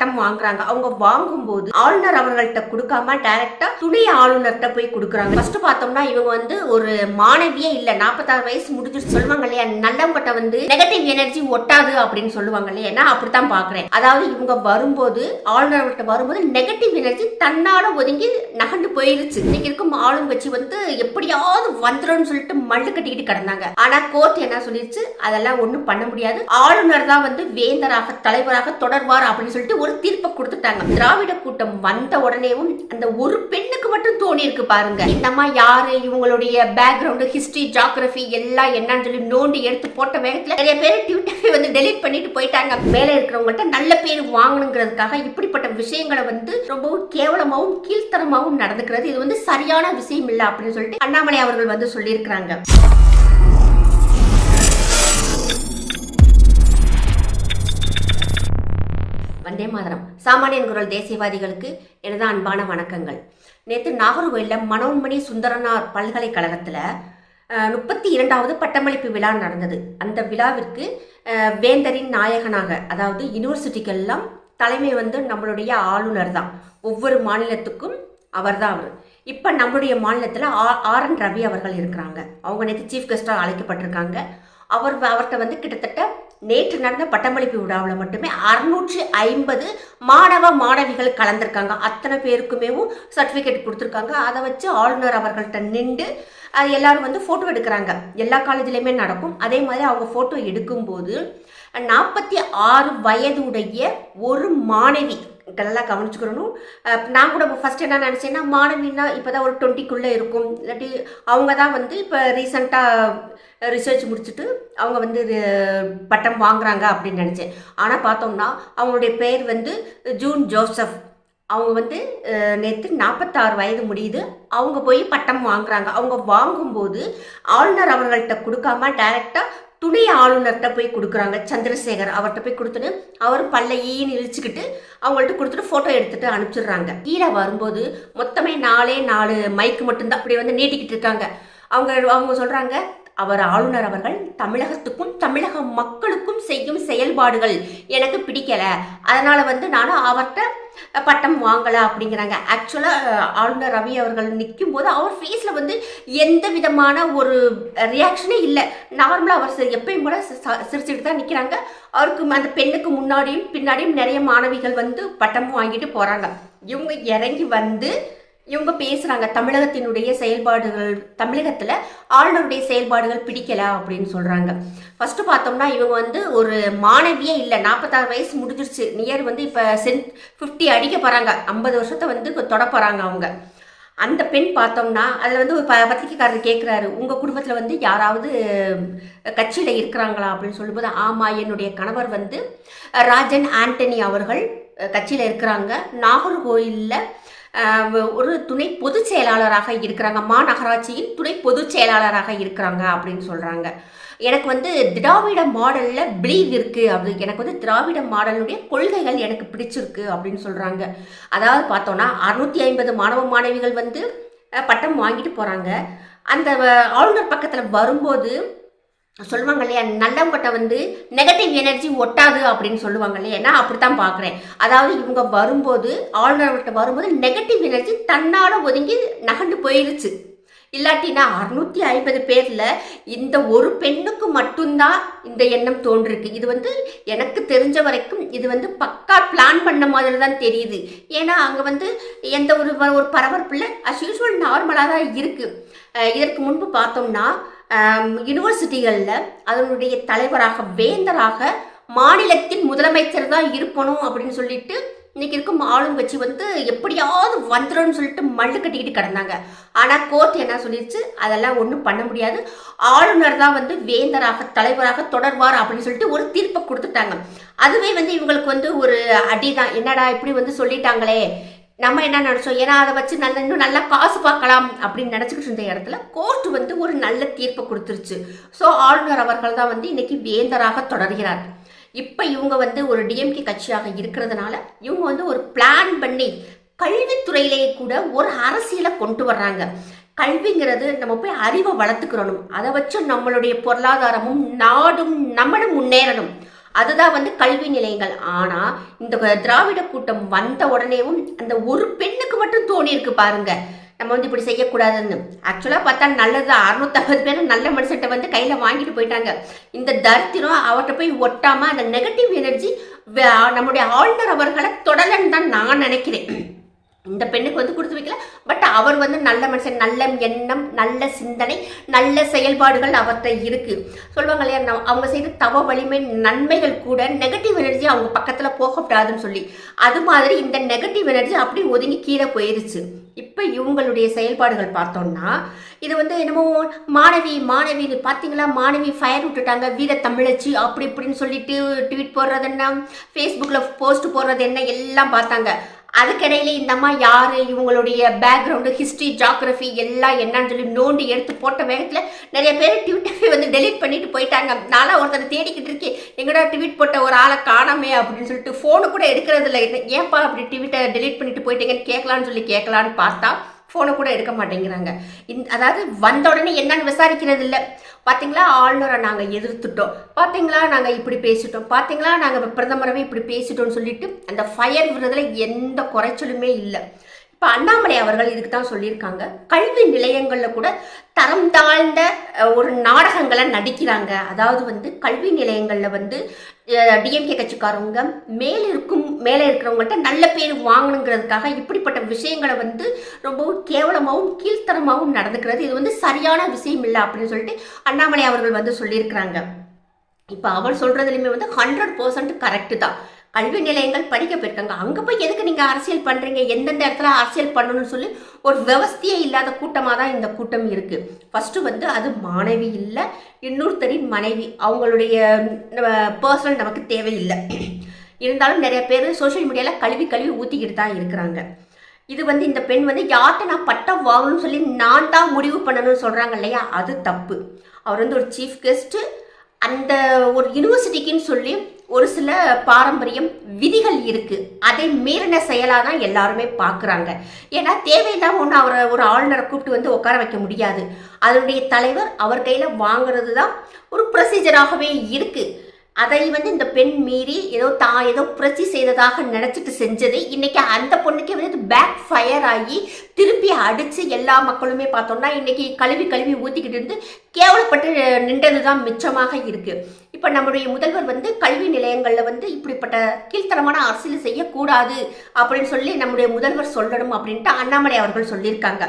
பட்டம் வாங்குறாங்க. அவங்க வாங்கும்போது ஆளுநர் அவர்கள்ட்ட கொடுக்காம டைரக்டா துணை ஆளுநர்கிட்ட போய் கொடுக்குறாங்க. ஃபர்ஸ்ட் பார்த்தோம்னா இவங்க வந்து ஒரு மாணவியே இல்ல. நாற்பத்தாறு வயசு முடிஞ்சிட்டு சொல்லுவாங்க இல்லையா? நல்லவங்கிட்ட வந்து நெகட்டிவ் எனர்ஜி ஒட்டாது அப்படின்னு சொல்லுவாங்க இல்லையா? நான் அப்படித்தான் பாக்குறேன் அதாவது இவங்க வரும்போது ஆளுநர்கிட்ட வரும்போது நெகட்டிவ் எனர்ஜி தன்னால ஒதுங்கி நகர்ந்து போயிருச்சு. இன்னைக்கு இருக்கும் ஆளுங்கட்சி வந்து எப்படியாவது வந்துடும் சொல்லிட்டு மல்லு கட்டிக்கிட்டு கிடந்தாங்க. ஆனா கோர்ட் என்ன சொல்லிருச்சு? அதெல்லாம் ஒண்ணும் பண்ண முடியாது. ஆளுநர் தான் வந்து வேந்தராக தலைவராக தொடர்வார் அப்படின்னு சொல்லிட்டு ஒரு தீர்ப்பை கொடுத்துட்டாங்க. திராவிட கூட்டம் வந்த உடனேவும் அந்த ஒரு பெண்ணுக்கு மட்டும் தோணி இருக்கு பாருங்க. இந்தம்மா யாரு? இவங்களுடைய பேக்ரவுண்ட் ஹிஸ்டரி ஜாகிரபி எல்லாம் என்னன்னு சொல்லி நோண்டி எடுத்து போட்ட வேகத்துல நிறைய பேர் ட்விட்டரை வந்து டெலிட் பண்ணிட்டு போயிட்டாங்க. மேலே இருக்கிறவங்கள்ட்ட நல்ல பேர் வாங்கணுங்கிறதுக்காக இப்படிப்பட்ட விஷயங்களை வந்து ரொம்பவும் கேவலமாகவும் கீழ்த்தரமாகவும் நடந்துக்கிறது. இது வந்து சரியான விஷயம் இல்லை அப்படின்னு சொல்லிட்டு அண்ணாமலை அவர்கள் வந்து சொல்லியிருக்கிறாங்க. வந்தே மாதரம். சாமானியன் குரல் தேசியவாதிகளுக்கு எனது அன்பான வணக்கங்கள். நேற்று நாகர்கோயிலில் மனோன்மணி சுந்தரனார் பல்கலைக்கழகத்தில் முப்பத்தி இரண்டாவது பட்டமளிப்பு விழா நடந்தது. அந்த விழாவிற்கு வேந்தரின் நாயகனாக அதாவது யூனிவர்சிட்டிக்கெல்லாம் தலைமை வந்து நம்மளுடைய ஆளுநர் தான் ஒவ்வொரு மாநிலத்துக்கும் அவர் தான் அவர். இப்போ நம்முடைய மாநிலத்தில் ஆர் என் ரவி அவர்கள் இருக்கிறாங்க. அவங்க நேற்று சீஃப் கெஸ்ட்டாக அழைக்கப்பட்டிருக்காங்க. அவர் அவர்கிட்ட வந்து கிட்டத்தட்ட நேற்று நடந்த பட்டமளிப்பு விழாவில் மட்டுமே அறுநூற்றி ஐம்பது மாணவ மாணவிகள் கலந்திருக்காங்க. அத்தனை பேருக்குமேவும் சர்டிஃபிகேட் கொடுத்துருக்காங்க. அதை வச்சு ஆளுநர் அவர்கள்ட்ட நின்று எல்லாரும் வந்து ஃபோட்டோ எடுக்கிறாங்க. எல்லா காலேஜ்லேயுமே நடக்கும். அதே மாதிரி அவங்க ஃபோட்டோ எடுக்கும்போது நாற்பத்தி ஆறு வயதுடைய ஒரு மாணவி நல்லா கவனிச்சுக்கிறணும் நான் கூட ஃபஸ்ட் என்ன நினச்சேன்னா மாணவின்னா இப்போ தான் ஒரு டுவெண்ட்டிக்குள்ளே இருக்கும். இல்லாட்டி அவங்க தான் வந்து இப்போ ரீசண்டாக ரிசர்ச் முடிச்சுட்டு அவங்க வந்து பட்டம் வாங்குறாங்க அப்படின்னு நினச்சேன். ஆனால் பார்த்தோம்னா அவங்களுடைய பேர் வந்து ஜூன் ஜோசப். அவங்க வந்து நேற்று நாற்பத்தாறு வயது முடியுது. அவங்க போய் பட்டம் வாங்குறாங்க. அவங்க வாங்கும்போது ஆளுநர் அவர்கள்ட்ட கொடுக்காம டைரெக்டாக துணை ஆளுநர்கிட்ட போய் கொடுக்குறாங்க. சந்திரசேகர் அவர்கிட்ட போய் கொடுத்துட்டு அவர் பல்லையின்னு இழிச்சுக்கிட்டு அவங்கள்ட்ட கொடுத்துட்டு ஃபோட்டோ எடுத்துட்டு அனுப்பிச்சிடுறாங்க. கீழே வரும்போது மொத்தமே நாலே நாலு மைக்கு மட்டும்தான் அப்படி வந்து நீட்டிக்கிட்டு இருக்காங்க. அவங்க அவங்க சொல்கிறாங்க அவர் ஆளுநர் அவர்கள் தமிழகத்துக்கும் தமிழக மக்களுக்கும் செய்யும் செயல்பாடுகள் எனக்கு பிடிக்கல. அதனால வந்து நான் அவர்கிட்ட பட்டம் வாங்கல அப்படிங்கிறாங்க. ஆக்சுவலாக ஆளுநர் ரவி அவர்கள் நிற்கும் போது அவர் ஃபேஸில் வந்து எந்த விதமான ஒரு ரியாக்ஷனே இல்லை. நார்மலாக அவர் எப்பயும் கூட சிரிச்சுட்டு தான் நிற்கிறாங்க அவருக்கு அந்த பெண்ணுக்கு முன்னாடியும் பின்னாடியும் நிறைய மாணவிகள் வந்து பட்டம் வாங்கிட்டு போகிறாங்க இவங்க இறங்கி வந்து இவங்க பேசுகிறாங்க தமிழகத்தினுடைய செயல்பாடுகள் தமிழகத்தில் ஆளுநருடைய செயல்பாடுகள் பிடிக்கல அப்படின்னு சொல்கிறாங்க ஃபஸ்ட்டு பார்த்தோம்னா இவங்க வந்து ஒரு மாணவியே இல்லை நாற்பத்தாறு வயசு முடிஞ்சிருச்சு. நியர் வந்து இப்போ சென் ஃபிஃப்டி அடிக்க போகிறாங்க ஐம்பது வருஷத்தை வந்து தொட போகிறாங்க அவங்க. அந்த பெண் பார்த்தோம்னா அதில் வந்து ஒரு ப பத்திரிக்கைக்காரர் கேட்குறாரு உங்கள் குடும்பத்தில் வந்து யாராவது கட்சியில் இருக்கிறாங்களா? அப்படின்னு சொல்லும்போது ஆமாம் என்னுடைய கணவர் வந்து ராஜன் ஆண்டனி அவர்கள் கட்சியில் இருக்கிறாங்க. நாகர்கோயிலில் ஒரு துணை பொதுச் செயலாளராக இருக்கிறாங்க. மாநகராட்சியின் துணை பொதுச் செயலாளராக இருக்கிறாங்க அப்படின்னு சொல்கிறாங்க எனக்கு வந்து திராவிட மாடலில் பிலீவ் இருக்குது அப்படி எனக்கு வந்து திராவிட மாடலுடைய கொள்கைகள் எனக்கு பிடிச்சிருக்கு அப்படின்னு சொல்கிறாங்க அதாவது பார்த்தோன்னா அறுநூத்தி ஐம்பது மாணவ மாணவிகள் வந்து பட்டம் வாங்கிட்டு போகிறாங்க அந்த ஆளுநர் பக்கத்தில் வரும்போது சொல்லுவாங்க இல்லையா நல்லவங்கிட்ட வந்து நெகட்டிவ் எனர்ஜி ஒட்டாது அப்படின்னு சொல்லுவாங்க இல்லையா நான் அப்படித்தான் பார்க்குறேன். அதாவது இவங்க வரும்போது ஆளுநர்கிட்ட வரும்போது நெகட்டிவ் எனர்ஜி தன்னால் ஒதுங்கி நகண்டு போயிருச்சு. இல்லாட்டினா அறுநூத்தி ஐம்பது பேர்ல இந்த ஒரு பெண்ணுக்கு மட்டும்தான் இந்த எண்ணம் தோன்றிருக்கு. இது வந்து எனக்கு தெரிஞ்ச வரைக்கும் இது வந்து பக்கா பிளான் பண்ண மாதிரி தான் தெரியுது. ஏன்னா அங்கே வந்து எந்த ஒரு ஒரு பரபரப்பு இல்லை. அஸ் யூஸ்வல் நார்மலாக தான் இருக்கு. இதற்கு முன்பு பார்த்தோம்னா யூனிவர்சிட்டிகளில் அதனுடைய தலைவராக வேந்தராக மாநிலத்தின் முதலமைச்சர் தான் இருக்கணும் அப்படின்னு சொல்லிட்டு இன்னைக்கு இருக்கும் ஆளுங்கட்சி வந்து எப்படியாவது வந்துடும் சொல்லிட்டு மல்லு கட்டிக்கிட்டு கிடந்தாங்க. ஆனால் கோர்ட் என்ன சொல்லிடுச்சு அதெல்லாம் ஒன்றும் பண்ண முடியாது. ஆளுநர் தான் வந்து வேந்தராக தலைவராக தொடர்வார் அப்படின்னு சொல்லிட்டு ஒரு தீர்ப்பை கொடுத்துட்டாங்க. அதுவே வந்து இவங்களுக்கு வந்து ஒரு அடி தான் என்னடா இப்படி வந்து சொல்லிட்டாங்களே? நம்ம என்ன நினச்சோம்? ஏன்னா அதை வச்சு நல்ல இன்னும் நல்லா காசு பார்க்கலாம் அப்படின்னு நினச்சிக்கிட்டு இருந்த இடத்துல கோர்ட் வந்து ஒரு நல்ல தீர்ப்பை கொடுத்துருச்சு. ஸோ ஆளுநர் அவர்கள் தான் வந்து இன்னைக்கு வேந்தராக தொடர்கிறார். இப்போ இவங்க வந்து ஒரு டிஎம்கே கட்சியாக இருக்கிறதுனால இவங்க வந்து ஒரு பிளான் பண்ணி கல்வித்துறையிலேயே கூட ஒரு அரசியலை கொண்டு வர்றாங்க. கல்விங்கிறது நம்ம போய் அறிவை வளர்த்துக்கிறணும். அதை வச்சு நம்மளுடைய பொருளாதாரமும் நாடும் நம்மளும் முன்னேறணும். அதுதான் வந்து கல்வி நிலையங்கள். ஆனா இந்த திராவிட கூட்டம் வந்த உடனேவும் அந்த ஒரு பெண்ணுக்கு மட்டும் தோணி இருக்கு பாருங்க. நம்ம வந்து இப்படி செய்யக்கூடாதுன்னு. ஆக்சுவலாக பார்த்தா நல்லது? அறுநூத்தம்பது பேர் நல்ல மனுஷன்ட்ட வந்து கையில் வாங்கிட்டு போயிட்டாங்க. இந்த தரித்திரம் அவர்கிட்ட போய் ஒட்டாமல் அந்த நெகட்டிவ் எனர்ஜி நம்முடைய ஆளுநர் அவர்களை தொடலன்னு தான் நான் நினைக்கிறேன். இந்த பெண்ணுக்கு வந்து கொடுத்து வைக்கல. பட் அவர் வந்து நல்ல மனுஷன் நல்ல எண்ணம் நல்ல சிந்தனை நல்ல செயல்பாடுகள் அவர்கிட்ட இருக்கு. சொல்லுவாங்க இல்லையா நம்ம- அவங்க செய்த தவ வலிமை நன்மைகள் கூட நெகட்டிவ் எனர்ஜி அவங்க பக்கத்தில் போகக்கூடாதுன்னு சொல்லி. அது மாதிரி இந்த நெகட்டிவ் எனர்ஜி அப்படி ஒதுங்கி கீழே போயிருச்சு. இப்போ இவங்களுடைய செயல்பாடுகள் பார்த்தோம்னா இது வந்து என்னமோ மாணவி மாணவி பார்த்தீங்களா மாணவி ஃபயர் விட்டுட்டாங்க. வீர தமிழச்சி அப்படி இப்படின்னு சொல்லிட்டு ட்வீட் போடுறது என்ன? ஃபேஸ்புக்கில் போஸ்ட் போடுறது என்ன? எல்லாம் பார்த்தாங்க. அதுக்கிடையில இந்த அம்மா யாரு இவங்களுடைய பேக்ரவுண்டு ஹிஸ்ட்ரி ஜாகிரஃபி எல்லாம் என்னன்னு சொல்லி நோண்டி எடுத்து போட்ட வேகத்தில் நிறைய பேர் ட்விட்டரை வந்து டெலீட் பண்ணிட்டு போயிட்டாங்க. நானும் ஒருத்தரை தேடிக்கிட்டு இருக்கேன். எங்கடா ட்வீட் போட்ட ஒரு ஆளை காணாமே அப்படின்னு சொல்லிட்டு ஃபோனு கூட எடுக்கிறது இல்லை ஏன்பா அப்படி ட்விட்டை டெலிட் பண்ணிட்டு போயிட்டீங்கன்னு கேட்கலான்னு சொல்லி கேட்கலான்னு பார்த்தா ஃபோனை கூட எடுக்க மாட்டேங்கிறாங்க. இந் அதாவது வந்த உடனே என்னன்னு விசாரிக்கிறது இல்லை பார்த்தீங்களா ஆளுநரை நாங்கள் எதிர்த்துட்டோம். பார்த்தீங்களா நாங்கள் இப்படி பேசிட்டோம். பார்த்தீங்களா நாங்கள் பிரதமரவே இப்படி பேசிட்டோம்னு சொல்லிட்டு அந்த ஃபயர் விடுறதுல எந்த குறைச்சலுமே இல்லை. இப்போ அண்ணாமலை அவர்கள் இதுக்கு தான் சொல்லியிருக்காங்க. கல்வி நிலையங்களில் கூட தரம் தாழ்ந்த ஒரு நாடகங்களை நடிக்கிறாங்க. அதாவது வந்து கல்வி நிலையங்களில் வந்து டிஎம்கே கட்சிக்காரவங்க மேலே இருக்கும் மேலே இருக்கிறவங்கள்ட்ட நல்ல பேர் வாங்கணுங்கிறதுக்காக இப்படிப்பட்ட விஷயங்களை வந்து ரொம்பவும் கேவலமாகவும் கீழ்த்தரமாகவும் நடந்துக்கிறது. இது வந்து சரியான விஷயம் இல்லை அப்படின்னு சொல்லிட்டு அண்ணாமலை அவர்கள் வந்து சொல்லியிருக்கிறாங்க. இப்போ அவர் சொல்கிறதுலையுமே வந்து ஹண்ட்ரட் பர்சன்ட் கரெக்டு தான். கல்வி நிலையங்கள் படிக்க போயிருக்காங்க. அங்கே போய் எதுக்கு நீங்கள் அரசியல் பண்ணுறீங்க எந்தெந்த இடத்துல அரசியல் பண்ணணும்னு சொல்லி ஒரு விவஸ்தையே இல்லாத கூட்டமாக தான் இந்த கூட்டம் இருக்குது ஃபஸ்ட்டு வந்து அது மாணவி இல்லை இன்னொருத்தரின் மனைவி. அவங்களுடைய பர்சனல் நமக்கு தேவையில்லை. இருந்தாலும் நிறைய பேர் சோஷியல் மீடியாவில் கல்வி கல்வி ஊற்றிக்கிட்டு தான் இருக்கிறாங்க. இது வந்து இந்த பெண் வந்து யார்கிட்ட நான் பட்டம் வாங்கணும்னு சொல்லி நான் தான் முடிவு பண்ணணும்னு சொல்கிறாங்க இல்லையா? அது தப்பு. அவர் வந்து ஒரு சீஃப் கெஸ்ட்டு அந்த ஒரு யூனிவர்சிட்டிக்குன்னு சொல்லி ஒரு சில பாரம்பரியம் விதிகள் இருக்கு. அதை மீறின செயலாக தான் எல்லாருமே பார்க்குறாங்க ஏன்னா தேவையில்லாம ஒன்று அவரை ஒரு ஆளுநரை கூப்பிட்டு வந்து உட்கார வைக்க முடியாது. அதனுடைய தலைவர் அவர் கையில் வாங்குறது தான் ஒரு ப்ரொசீஜராகவே இருக்கு. அதை வந்து இந்த பெண் மீறி ஏதோ தான் ஏதோ புரட்சி செய்ததாக நினச்சிட்டு செஞ்சது. இன்னைக்கு அந்த பொண்ணுக்கே வந்து பேக் ஃபயர் ஆகி திருப்பி அடித்து எல்லா மக்களுமே பார்த்தோம்னா இன்னைக்கு கழுவி கழுவி ஊற்றிக்கிட்டு இருந்து கேவலப்பட்டு நின்றது தான் மிச்சமாக இருக்கு. இப்போ நம்முடைய முதல்வர் வந்து கல்வி நிலையங்களில் வந்து இப்படிப்பட்ட கீழ்த்தரமான அரசியல் செய்யக்கூடாது அப்படின்னு சொல்லி நம்முடைய முதல்வர் சொல்லணும் அப்படின்ட்டு அண்ணாமலை அவர்கள் சொல்லியிருக்காங்க.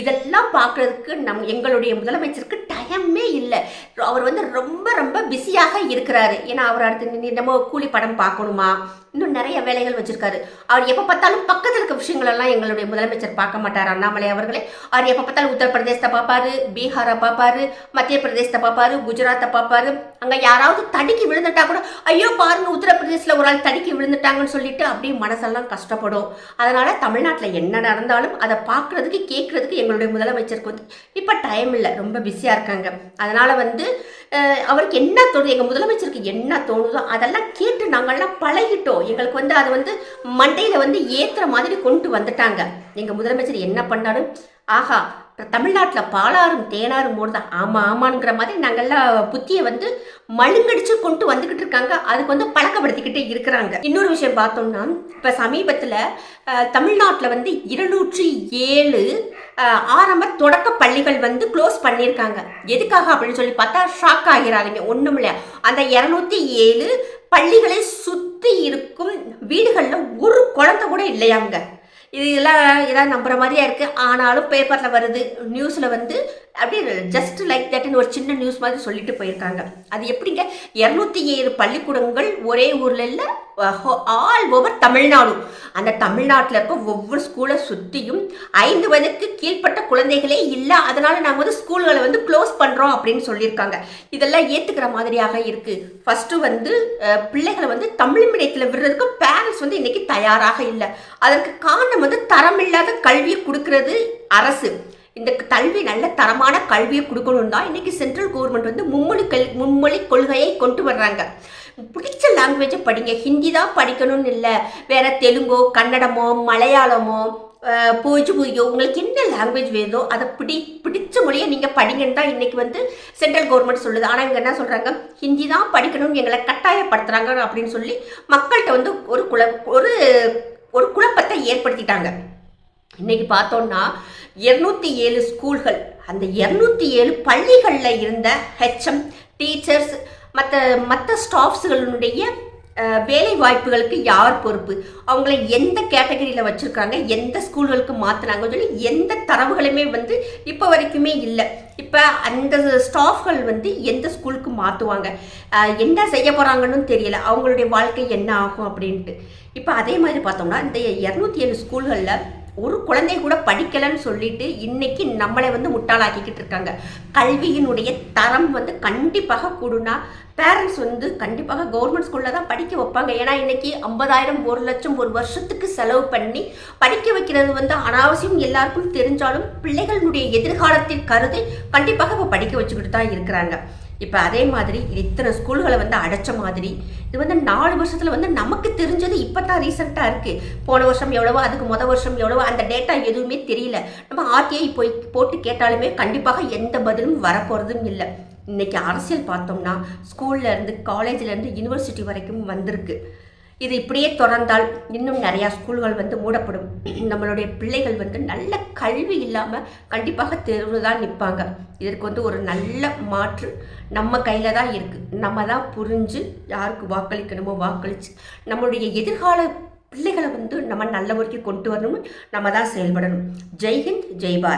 இதெல்லாம் பார்க்கறதுக்கு நம் எங்களுடைய முதலமைச்சருக்கு டைமே இல்லை. அவர் வந்து ரொம்ப ரொம்ப பிஸியாக இருக்கிறாரு. ஏன்னா அவர் அடுத்து நீ நம்ம கூலி படம் பார்க்கணுமா? இன்னும் நிறைய வேலைகள் வச்சிருக்காரு. அவர் எப்போ பார்த்தாலும் பக்கத்தில் இருக்க விஷயங்களெல்லாம் எங்களுடைய முதலமைச்சர் பார்க்க மாட்டார் அண்ணாமலை அவர்களே. அவர் எப்போ பார்த்தாலும் உத்தரப்பிரதேசத்தை பார்ப்பாரு பீகாரை பார்ப்பாரு மத்திய பிரதேசத்தை பார்ப்பாரு குஜராத்தை பார்ப்பாரு. அங்கே யாராவது தடுக்கி விழுந்துட்டா கூட ஐயோ பாருங்க உத்தரப்பிரதேசில் ஒரு ஆள் தடுக்கி விழுந்துட்டாங்கன்னு சொல்லிட்டு அப்படியே மனசெல்லாம் கஷ்டப்படும். அதனால தமிழ்நாட்டில் என்ன நடந்தாலும் அதை பார்க்கறதுக்கு கேட்கறதுக்கு எங்களுடைய முதலமைச்சருக்கு வந்து இப்போ டைம் இல்லை. ரொம்ப பிஸியாக இருக்காங்க. அதனால வந்து அவருக்கு என்ன தோணுது எங்கள் முதலமைச்சருக்கு என்ன தோணுதோ அதெல்லாம் கேட்டு நாங்கள்லாம் பழகிட்டோம். எங்களுக்கு வந்து அதை வந்து மண்டையில் வந்து ஏற்றுற மாதிரி கொண்டு வந்துட்டாங்க. எங்கள் முதலமைச்சர் என்ன பண்ணாலும் ஆஹா தமிழ்நாட்டில் பாலாறும் தேனாரும் ஓடுதா ஆமாம் ஆமாங்கிற மாதிரி நாங்கள்லாம் புத்தியை வந்து மழுங்கடிச்சு கொண்டு வந்துக்கிட்டு இருக்காங்க. அதுக்கு வந்து பழக்கப்படுத்திக்கிட்டே இருக்கிறாங்க. இன்னொரு விஷயம் பார்த்தோம்னா இப்போ சமீபத்தில் தமிழ்நாட்டில் வந்து இருநூற்றி ஏழு ஆரம்ப தொடக்க பள்ளிகள் வந்து க்ளோஸ் பண்ணியிருக்காங்க. எதுக்காக அப்படின்னு சொல்லி பார்த்தா ஷாக் ஆகிறாங்க ஒன்றும் இல்லையா? அந்த இரநூத்தி ஏழு பள்ளிகளை சுற்றி இருக்கும் வீடுகளில் ஒரு குழந்தை கூட இல்லையாங்க. இது எல்லாம் எதாவது நம்புற மாதிரியா இருக்கு. ஆனாலும் பேப்பரில் வருது நியூஸில் வந்து அப்படியே ஜஸ்ட் லைக் தட்னு ஒரு சின்ன நியூஸ் மாதிரி சொல்லிட்டு போயிருக்காங்க. அது எப்படிங்க? இரநூத்தி ஏழு பள்ளிக்கூடங்கள் ஒரே ஊரில் இல்லை ஆல் ஓவர் தமிழ்நாடு. அந்த தமிழ்நாட்டில் இருக்க ஒவ்வொரு ஸ்கூலை சுற்றியும் ஐந்து வயதுக்கு கீழ்ப்பட்ட குழந்தைகளே இல்லை. அதனால நாங்கள் வந்து ஸ்கூல்களை வந்து க்ளோஸ் பண்ணுறோம் அப்படின்னு சொல்லியிருக்காங்க. இதெல்லாம் ஏற்றுக்கிற மாதிரியாக இருக்கு. ஃபர்ஸ்ட் வந்து பிள்ளைகளை வந்து தமிழ் மீடியத்தில் விடுறதுக்கு பேரண்ட்ஸ் வந்து இன்னைக்கு தயாராக இல்லை. அதற்கு காரணம் வந்து தரமில்லாத கல்வியை கொடுக்கறது அரசு. இந்த கல்வி நல்ல தரமான கல்வியை கொடுக்கணும் தான் இன்னைக்கு சென்ட்ரல் கவர்மெண்ட் வந்து மும்மொழி கல் மும்மொழி கொள்கையை கொண்டு வர்றாங்க. பிடிச்ச லாங்குவேஜை படிங்க. ஹிந்தி தான் படிக்கணும்னு இல்லை. வேற தெலுங்கோ கன்னடமோ மலையாளமோ போஜ்பூரியோ உங்களுக்கு என்ன லாங்குவேஜ் வேதோ அதை பிடி பிடிச்ச மொழியை நீங்கள் படிங்கன்னு தான் இன்றைக்கி வந்து சென்ட்ரல் கவர்மெண்ட் சொல்லுது. ஆனால் இவங்க என்ன சொல்கிறாங்க ஹிந்தி தான் படிக்கணும்னு எங்களை கட்டாயப்படுத்துகிறாங்க அப்படின்னு சொல்லி மக்கள்கிட்ட வந்து ஒரு குல ஒரு ஒரு குழப்பத்தை ஏற்படுத்திட்டாங்க. இன்னைக்கு பார்த்தோம்னா இருநூத்தி ஏழு ஸ்கூல்கள் அந்த இருநூத்தி ஏழு பள்ளிகளில் இருந்த ஹெச்எம் டீச்சர்ஸ் மற்ற மற்ற ஸ்டாஃப்ஸுகளுடைய வேலை வாய்ப்புகளுக்கு யார் பொறுப்பு? அவங்கள எந்த கேட்டகரியில் வச்சுருக்காங்க? எந்த ஸ்கூல்களுக்கு மாற்றினாங்கன்னு சொல்லி எந்த தரவுகளுமே வந்து இப்போ வரைக்குமே இல்லை. இப்போ அந்த ஸ்டாஃப்கள் வந்து எந்த ஸ்கூலுக்கு மாற்றுவாங்க என்ன செய்ய போகிறாங்கன்னு தெரியல. அவங்களுடைய வாழ்க்கை என்ன ஆகும் அப்படின்ட்டு. இப்போ அதே மாதிரி பார்த்தோம்னா இந்த இரநூத்தி ஏழு ஸ்கூல்களில் ஒரு குழந்தை கூட படிக்கலைன்னு சொல்லிட்டு இன்னைக்கு நம்மளை வந்து முட்டாளாக்கிக்கிட்டு இருக்காங்க. கல்வியினுடைய தரம் வந்து கண்டிப்பாக கூடுனா பேரண்ட்ஸ் வந்து கண்டிப்பாக கவர்மெண்ட் ஸ்கூலில் தான் படிக்க வைப்பாங்க. ஏன்னா இன்னைக்கு ஐம்பதாயிரம் ஒரு லட்சம் ஒரு வருஷத்துக்கு செலவு பண்ணி படிக்க வைக்கிறது வந்து அனாவசியம் எல்லாருக்கும் தெரிஞ்சாலும் பிள்ளைகளுடைய எதிர்காலத்தில் கருதி கண்டிப்பாக இப்போ படிக்க வச்சுக்கிட்டு தான் இருக்கிறாங்க. இப்போ அதே மாதிரி இத்தனை ஸ்கூல்களை வந்து அடைச்ச மாதிரி இது வந்து நாலு வருஷத்தில் வந்து நமக்கு தெரிஞ்சது இப்போ தான் ரீசெண்டாக இருக்குது போன வருஷம் எவ்வளவோ அதுக்கு முத வருஷம் எவ்வளவோ அந்த டேட்டா எதுவுமே தெரியல. நம்ம ஆர்டிஐ போய் போட்டு கேட்டாலுமே கண்டிப்பாக எந்த பதிலும் வரப்போகிறதும் இல்லை. இன்றைக்கி அரசியல் பார்த்தோம்னா ஸ்கூல்லேருந்து காலேஜ்லேருந்து யூனிவர்சிட்டி வரைக்கும் வந்திருக்கு. இது இப்படியே தொடர்ந்தால் இன்னும் நிறையா ஸ்கூல்கள் வந்து மூடப்படும். நம்மளுடைய பிள்ளைகள் வந்து நல்ல கல்வி இல்லாமல் கண்டிப்பாக தெருவு தான் நிற்பாங்க இதற்கு வந்து ஒரு நல்ல மாற்று நம்ம கையில் தான் இருக்குது நம்ம தான் புரிஞ்சு யாருக்கு வாக்களிக்கணுமோ வாக்களித்து நம்மளுடைய எதிர்கால பிள்ளைகளை வந்து நம்ம நல்ல வரைக்கும் கொண்டு வரணும். நம்ம தான் செயல்படணும். ஜெய்ஹிந்த் ஜெய்பார்